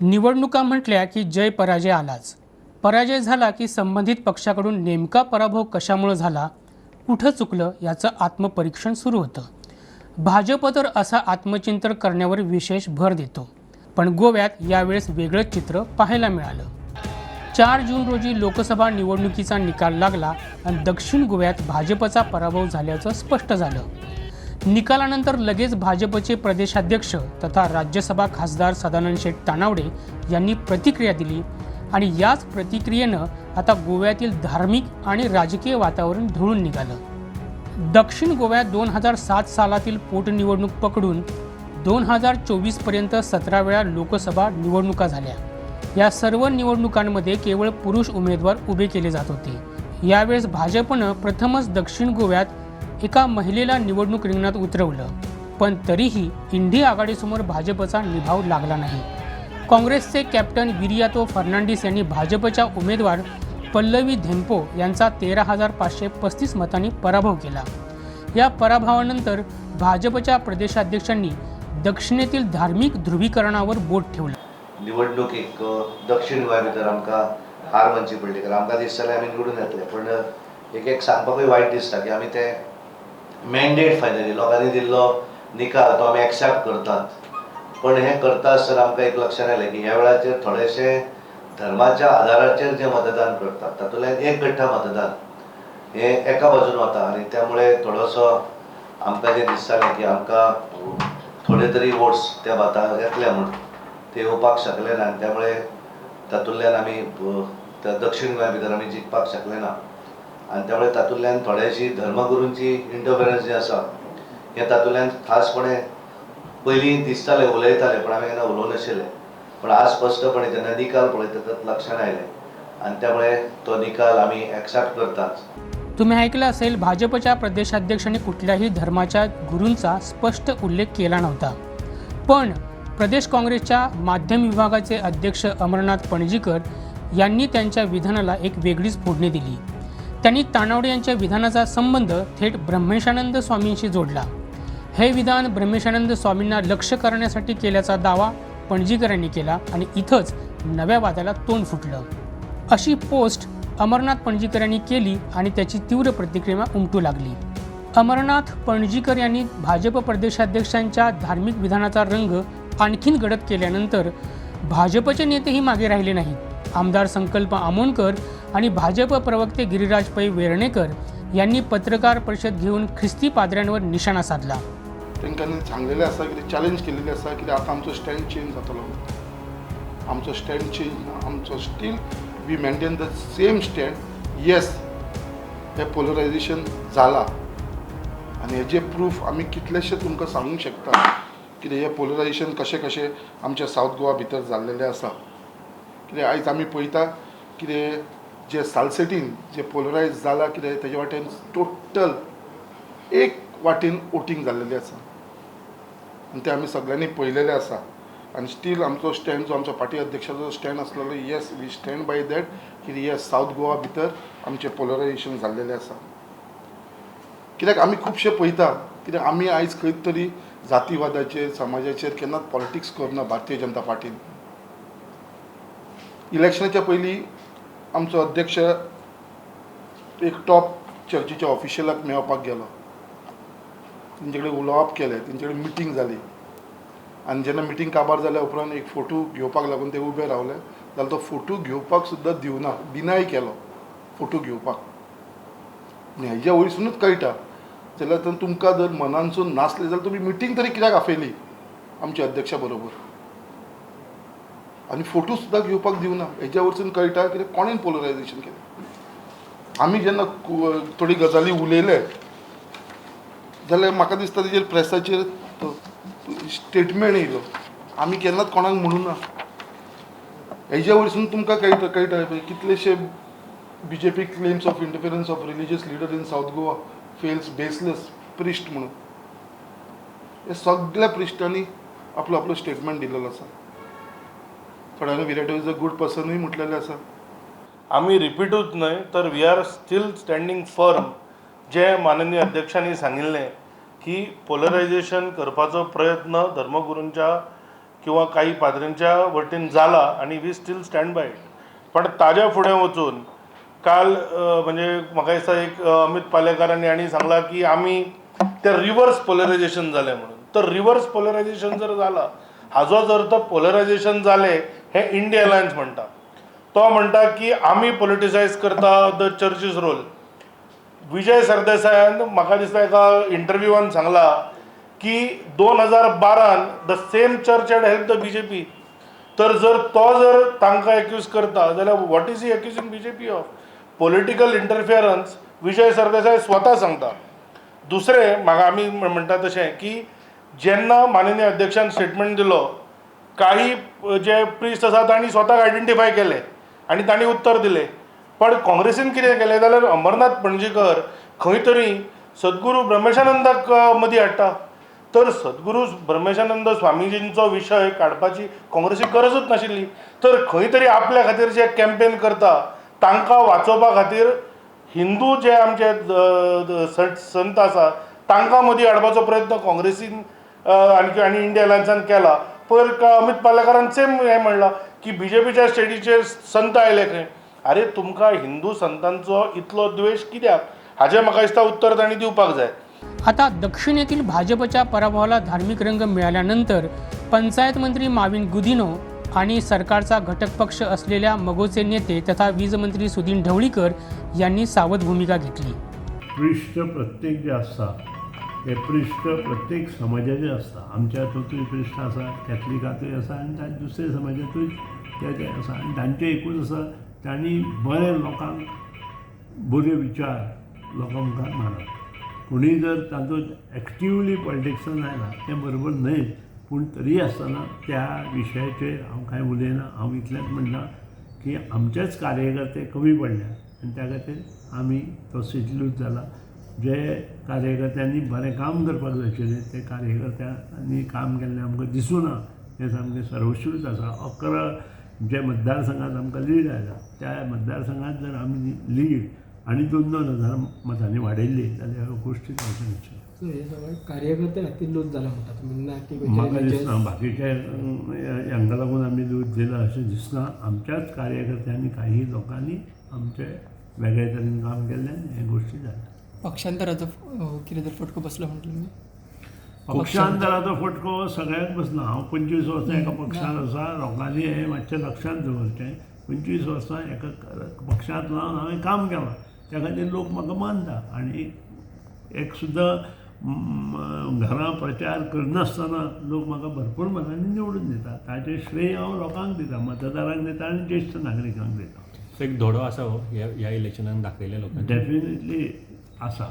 निवडणुका म्हटल्या की जय पराजय आलाच. पराजय झाला की संबंधित पक्षाकडून नेमका पराभव कशामुळे झाला कुठं चुकलं याचं आत्मपरीक्षण सुरू होतं. भाजप तर असा आत्मचिंतन करण्यावर विशेष भर देतो पण गोव्यात यावेळेस वेगळंच चित्र पाहायला मिळालं. चार जून रोजी लोकसभा निवडणुकीचा निकाल लागला आणि दक्षिण गोव्यात भाजपचा पराभव झाल्याचं स्पष्ट झालं. निकालानंतर लगेच भाजपचे प्रदेशाध्यक्ष तथा राज्यसभा खासदार सदानंद शेठ तानावडे यांनी प्रतिक्रिया दिली आणि याच प्रतिक्रियेनं आता गोव्यातील धार्मिक आणि राजकीय वातावरण ढळून निघालं. दक्षिण गोव्यात दोन हजार सात सालातील पोटनिवडणूक पकडून दोन हजार चोवीसपर्यंत सतरा वेळा लोकसभा निवडणुका झाल्या. या सर्व निवडणुकांमध्ये केवळ पुरुष उमेदवार उभे केले जात होते. यावेळेस भाजपनं प्रथमच दक्षिण गोव्यात एका महिलेला निवडणूक रिंगणात उतरवलं. पण तरीही इंडी आघाडीसमोर भाजपचा निभाव लागला नाही. काँग्रेसचे कॅप्टन विरियातो फर्नांडिस यांनी भाजपच्या उमेदवार पल्लवी धेंपो यांचा तेरा हजार पाचशे पस्तीस मतांनी पराभव केला. या पराभवानंतर भाजपच्या प्रदेशाध्यक्षांनी दक्षिणेतील धार्मिक ध्रुवीकरणावर बोट ठेवलं. निवडणुकीक दक्षिण गोंया भितर आमकां हार मानची पडली कारण आमकां दिसतालें आमी निवडून येतले पण एक एक सांगपाकूय वायट दिसता की आमी ते मॅन्डेट फायनली लोकांनी दिल्लो निकाल तो आमी एक्सेप्ट करतात. पण हे करता आसतना आमकां एक लक्षात आयलें की ह्या वेळाचेर थोडेशे धर्माच्या आधाराचेर जे मतदान करतात तातूंतल्यान एक गठ्ठा मतदान हे एका बाजून वता आनी त्यामुळे थोडोसो आमकां जें दिसतालें की आमकां थोडे तरी वोट्स त्या भाताक येतले म्हूण ते येवपाक शकले ना. आनी त्यामुळे तातूंतल्यान आमी त्या दक्षिण गोंया भितर आमी जिखपाक शकले ना. आणि त्यामुळे तातूंतल्यान थोड्याशी धर्मगुरूंची इंटरफरन्स जी आसा हे तातूंतल्यान खासपणे पयलीं दिसताले उलयताले पण हांवें केन्ना उलोवं नाशिल्ले. पण आज स्पश्टपणे जेन्ना निकाल पळयता लक्षात आयले. आणि त्यामुळे तो निकाल आमी ॲक्सेप्ट करतात. तुम्ही ऐकलं असेल भाजपच्या प्रदेशाध्यक्षांनी कुठल्याही धर्माच्या गुरूंचा स्पष्ट उल्लेख केला नव्हता. पण प्रदेश काँग्रेसच्या माध्यम विभागाचे अध्यक्ष अमरनाथ पणजीकर यांनी त्यांच्या विधानाला एक वेगळीच फोडणी दिली. त्यांनी तानावडे यांच्या विधानाचा संबंध थेट ब्रह्मेशानंद स्वामींशी जोडला. हे विधान ब्रह्मेशानंद स्वामींना लक्ष करण्यासाठी केल्याचा दावा पणजीकर यांनी केला आणि इथंच नव्या वादाला तोंड फुटलं. अशी पोस्ट अमरनाथ पणजीकर यांनी केली आणि त्याची तीव्र प्रतिक्रिया उमटू लागली. अमरनाथ पणजीकर यांनी भाजप प्रदेशाध्यक्षांच्या धार्मिक विधानाचा रंग आणखीन गडद केल्यानंतर भाजपचे नेतेही मागे राहिले नाहीत. आमदार संकल्प आमोणकर आणि भाजप प्रवक्ते गिरिराज पै वेर्णेकर यांनी पत्रकार परिषद घेऊन ख्रिस्ती पादऱ्यांवर निशाणा साधला. तेंच्यांनी सांगलेलें आसा कितें चॅलेंज केलेले आसा कित्याक आतां आमचो स्टँड चेंज जातलो आमचो स्टँड चेंज ना आमचो still we maintain the same stand yes हें पोलरायजेशन जाला आनी हेजे प्रूफ आमी कितलेशे तुमकां सांगूंक शकता कितें हें पोलरायजेशन कशें कशें आमच्या सावथ गोवा भितर जाल्लेलें आसा कितें आयज आमी पळयता कितें जे सालसेटीन जे पोलरायज जाला कितें तेजे वाटेन टोटल एक वाटेन वोटींग जाल्लेली आसा आनी तें आमी सगळ्यांनी पळयलेलें आसा आनी स्टील आमचो स्टँड जो आमचो पार्टी अध्यक्षाचो स्टँड आसलेलो yes we stand by that की येस सावथ गोवा भितर आमचें पोलरायजेशन जाल्लेलें आसा कित्याक आमी खुबशे पळयता कित्याक आमी आयज खंय तरी जातीवादाचेर समाजाचेर केन्नाच पॉलिटिक्स करना भारतीय जनता पार्टीन. इलेक्शनाच्या पयलीं आमचो अध्यक्ष एक टॉप चर्चीच्या ऑफिशियलाक मेळपाक गेलो. तेंचे कडेन उलोवप केलें तेंचे कडेन मिटींग जाली आनी जेन्ना मिटींग काबार जाल्या उपरांत एक फोटो घेवपाक लागून ते उबे रावले. जाल्यार तो फोटो घेवपाक सुद्दां दिवना डिनाय केलो फोटो घेवपाक. आनी हेज्या वयरसूनच कळटा जाल्यार तर तुमकां जर मनानसून नासलें जाल्यार तुमी मिटींग तरी कित्याक आफयली आमच्या अध्यक्षा बरोबर. आनी फोटो सुद्दां घेवपाक दिवना हेज्या वयरसून कळटा कितें कोणें पोलरायजेशन केलें? आमी जेन्ना थोडी गजाली उलयले जाल्यार म्हाका दिसता तेजेर प्रेसाचेर स्टेटमेंट येयलो आमी केन्नाच कोणाक म्हणूं ना. हेज्या वयरसून तुमकां कळटा कळटा पळय कितलेशे B J P claims of interference of religious leader in south Goa fails baseless priest म्हणून. हे सगळ्या प्रिस्टांनी आपलो आपलो स्टेटमेंट दिलेलो आसा थोड्यांनी विराट इज अ गुड पर्सनूय म्हटलेलें आसा आम्ही रिपीटूच न्हय तर we are still standing firm जे माननीय अध्यक्षांनी सांगिल्लें की पोलरायजेशन करपाचो प्रयत्न धर्मगुरूंच्या किंवा काही पाद्रींच्या वटेन जाला आणि we still stand by it पण ताज्या फुडें वचून काल म्हणजे म्हाका दिसता एक अमित पालेकरांनी आनी सांगला की आमी ते रिवर्स पोलरायझेशन जालें म्हणून. तर रिवर्स पोलरायझेशन जर जाला हाजो जर तर पोलरायझेशन जालें हे इंडिया अलायन्स म्हणटा तो म्हणटा की आमी पॉलिटिसायज करता द चर्चीस रोल विजय सरदेसायान म्हाका दिसता एका इंटरव्यूवान सांगला की दोन हजार बारान the same church had help the B J P तर जर तो जर तांकां एक्यूज करता जाल्यार what is he accusing B J P of political interference Vijay Sardesai स्वता सांगता. दुसरें म्हाका आमी म्हणटा तशें की जेन्ना माननीय अध्यक्षान स्टेटमेंट दिलो काही जे प्रिस्ट आसा तांणी स्वताक आयडेंटिफाय केले आनी तांणी उत्तर दिलें. पण काँग्रेसीन कितें केलें? जाल्यार अमरनाथ पणजीकर खंय तरी सद्गुरू ब्रह्मेशानंदाक मदीं हाडटा तर सद्गुरू ब्रह्मेशानंद स्वामीजींचो विशय काडपाची काँग्रेसीक गरजूच नाशिल्ली तर खंय तरी आपल्या खातीर जे कॅम्पेन करता तांकां वाचोवपा खातीर हिंदू जे आमचे संत आसा तांकां मदीं हाडपाचो प्रयत्न काँग्रेसीन आनी आनी इंडिया अलायन्सान केला. पयर का- अमित पालेकरान सेम हें म्हणलां की बी जे पीच्या स्टेटीचेर संत आयले खंय आरे तुमकां हिंदू संतांचो इतलो द्वेश कित्याक? हाचें म्हाका दिसता उत्तर तांणी दिवपाक जाय. आता दक्षिणेतील भाजपच्या पराभवाला धार्मिक रंग मिळाल्यानंतर पंचायत मंत्री माविन गुदिनो आणि सरकारचा घटक पक्ष असलेल्या मगोचे नेते तथा वीजमंत्री सुदीन ढवळीकर यांनी सावध भूमिका घेतली. प्रत्येक जे आसता हे पृश्ठ प्रत्येक समाजाचें आसता आमच्या हातूंतूय पृश्ठ आसा कॅथलिकांतूय आसा आनी तांच्या दुसऱ्या समाजांतूय ते आसा आनी तांचें एकूच आसा तांणी बरे लोकांक बरे विचार लोकां मुखार मारप कोणीय जर तातूंत एक्टिवली पॉलिटिक्सान जायना तें बरोबर न्हय पूण तरी आसतना त्या विशयाचेर हांव कांय उलयना हांव इतलेंच म्हणटा की आमचेच कार्यकर्ते कमी पडल्या आनी त्या खातीर आमी तो सिजलूच जाला जे कार्यकर्त्यांनी बरें काम करपाक जाय आशिल्लें ते कार्यकर्त्यांनी काम केल्लें आमकां दिसूना हें सामकें सर्वश्रूत आसा. अकरा जे मतदारसंघात आमकां लीड आयला त्या मतदारसंघात जर आमी लीड आनी दोन दोन हजार मतांनी वाडयल्ली जाल्यार ह्यो गोश्टी जावच्यो नाशिल्ल्यो सो हे सगळें कार्यकर्ते खातीर लूज जाला म्हणटात म्हणना की म्हाका दिसना बाकीचे हांका लागून आमी दूध दिला अशें दिसना. आमच्याच कार्यकर्त्यांनी काही लोकांनी आमचे वेगळे तरेन काम केल्ल्यान हे गोश्टी जाल्या पक्षांतराचो कितें तर फटको बसलो म्हटलं मी. पक्षांतराचो फटको सगळ्याक बसना हांव पंचवीस वर्सां एका पक्षांत आसा लोकांनी हें मातशें लक्षांत दवरचें पंचवीस वर्सां एका पक्षांत लावन हांवें काम केलां. त्या खातीर लोक म्हाका मानता आनी एक सुद्दां घरां प्रचार करनासतना लोक म्हाका भरपूर मतांनी निवडून दिता ताचें श्रेय हांव लोकांक दिता मतदारांक दिता आनी ज्येश्ठ नागरिकांक दिता. एक धोडो आसा हो ह्या ह्या इलेक्शनाक दाखयल्या लोकांनी. डेफिनेटली आसा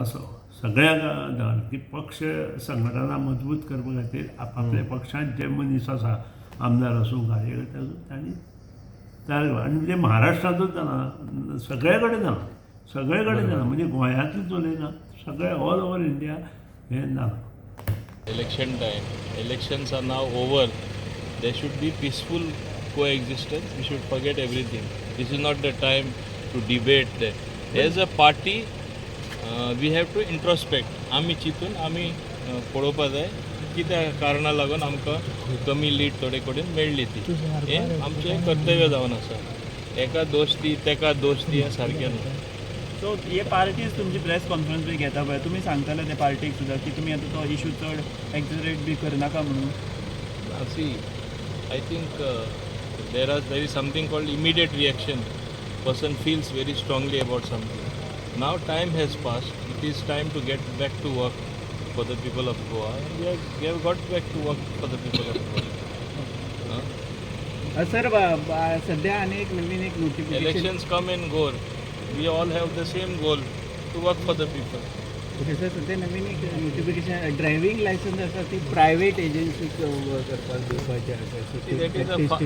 आसा सगळ्या गा- की पक्ष संघटना मजबूत करपा खातीर आपापल्या पक्षांत जे मनीस आसा आमदार आसूं कार्यकर्ते आसूं तांणी तयार आनी म्हणजे महाराष्ट्रांतूच जालां सगळे कडेन जालां सगळे कडेन जालां म्हणजे गोंयांतूच उलयना सगळे ऑल ओवर इंडिया हें जालां election time. Elections are now over. There should be peaceful coexistence. We should forget everything. This is not the time to debate that. As a party, uh, we have to introspect. आमी चिंतून आमी पळोवपा जाय कित्या कारणां लागून आमकां कमी लीड थोडे कडेन मेळ्ळी ती. हें आमचें कर्तव्य जावन आसा. एका दोश दी तेका दोश दी हें सारकें न्हू. सो हे पार्टीज तुमची प्रेस कॉन्फरन्स बी घेता पळय. तुमी सांगताले ते पार्टीक सुद्दां की तुमी आतां तो इशू चड एक्झरेट बी करनाका म्हणून. I think uh, there are there is something called immediate reaction. Person feels very strongly about something. Now time has passed. It is time to get back to work for the people of Goa. And we have we have got back to work for the people of Goa. Uh, sir सध्या एक नवीन एक notification elections come and go. We all have the same goal to work for the people. Okay sir सध्या नवीन एक notification driving licence आसा ती private एजन्सीक करपाक दिवपाचें आसा so is a fa-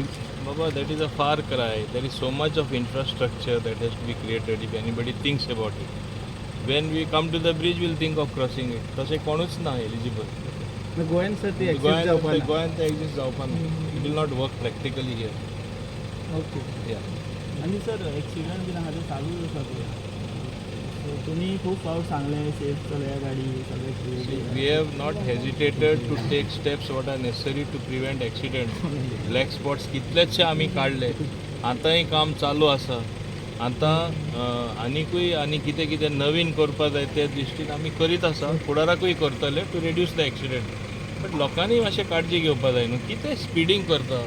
Baba, that is a far cry. There is so much of infrastructure that has to be created if anybody thinks about it. When we come to the bridge, we'll think of crossing it. तशें कोणूच ना eligible. गोंयान sir ती access गोंयांत जावपा ना गोंयांत ते exist जावपा ना. It will not work practically here. Okay Yeah. आनी सर एक्सिडंट बीन आहा ते चालूच आसा तुम्ही खूप फावट सांगले सेफ चलया गाडी सगळे we have not hesitated to take steps what are necessary to prevent accident. Black spots कितलेशे आमी काडले आतांय काम चालू आसा आतां आनीकूय आनी कितें कितें नवीन करपा जाय ते दृश्टीन आमी करीत आसा फुडाराकूय करतले to reduce the accident but लोकांनी मातशें काळजी घेवपा जाय न्हू कितें स्पिडींग करता.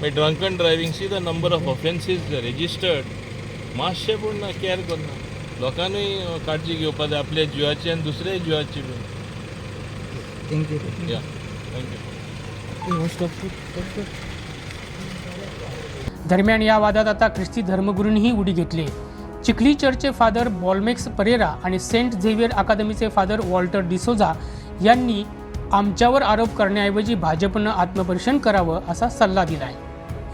मागीर drunken driving see the number of offences registered मातशें पूण केअर करना लोकांनीय अं, काळजी घेवपा जाय आपल्या जिवाची आनी दुसऱ्या जिवाची बीन थँक्यू या थँक्यू दरम्यान या वादात आता ख्रिस्ती धर्मगुरूंनीही उडी घेतली. चिखली चर्चचे फादर बॉलमेक्स परेरा आणि सेंट झेवियर अकादमीचे फादर वॉल्टर डिसोजा यांनी आमच्यावर आरोप करण्याऐवजी भाजपनं आत्मपरीक्षण करावं असा सल्ला दिला आहे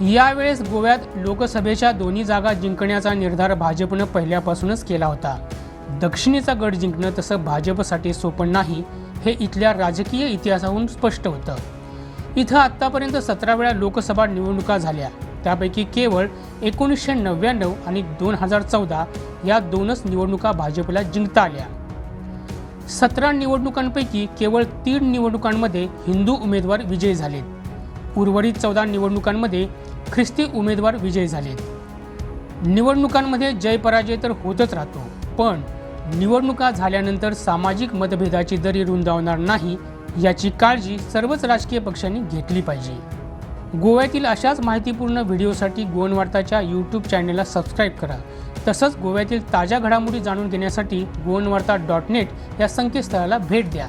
यावेळेस गोव्यात लोकसभेच्या दोन्ही जागा जिंकण्याचा निर्धार भाजपनं पहिल्यापासूनच केला होता. दक्षिणेचा गड जिंकणं तसं भाजपसाठी सोपं नाही हे इथल्या राजकीय इतिहासाहून स्पष्ट होतं. इथं आत्तापर्यंत सतरा वेळा लोकसभा निवडणुका झाल्या. त्यापैकी केवळ एकोणीसशे नव्याण्णव आणि दोन हजार चौदा या दोनच निवडणुका भाजपला जिंकता आल्या. सतरा निवडणुकांपैकी केवळ तीन निवडणुकांमध्ये हिंदू उमेदवार विजयी झालेत. उर्वरित चौदा निवडणुकांमध्ये ख्रिस्ती उमेदवार विजयी झाले. निवडणुकांमध्ये जय पराजय तर होतच राहतो पण निवडणुका झाल्यानंतर सामाजिक मतभेदाची दरी रुंदावणार नाही याची काळजी सर्वच राजकीय पक्षांनी घेतली पाहिजे. गोव्यातील अशाच माहितीपूर्ण व्हिडिओसाठी गोवनवार्ताच्या यूट्यूब चॅनेलला सबस्क्राईब करा. तसंच गोव्यातील ताज्या घडामोडी जाणून घेण्यासाठी गोवनवार्ता डॉट नेट या संकेतस्थळाला भेट द्या.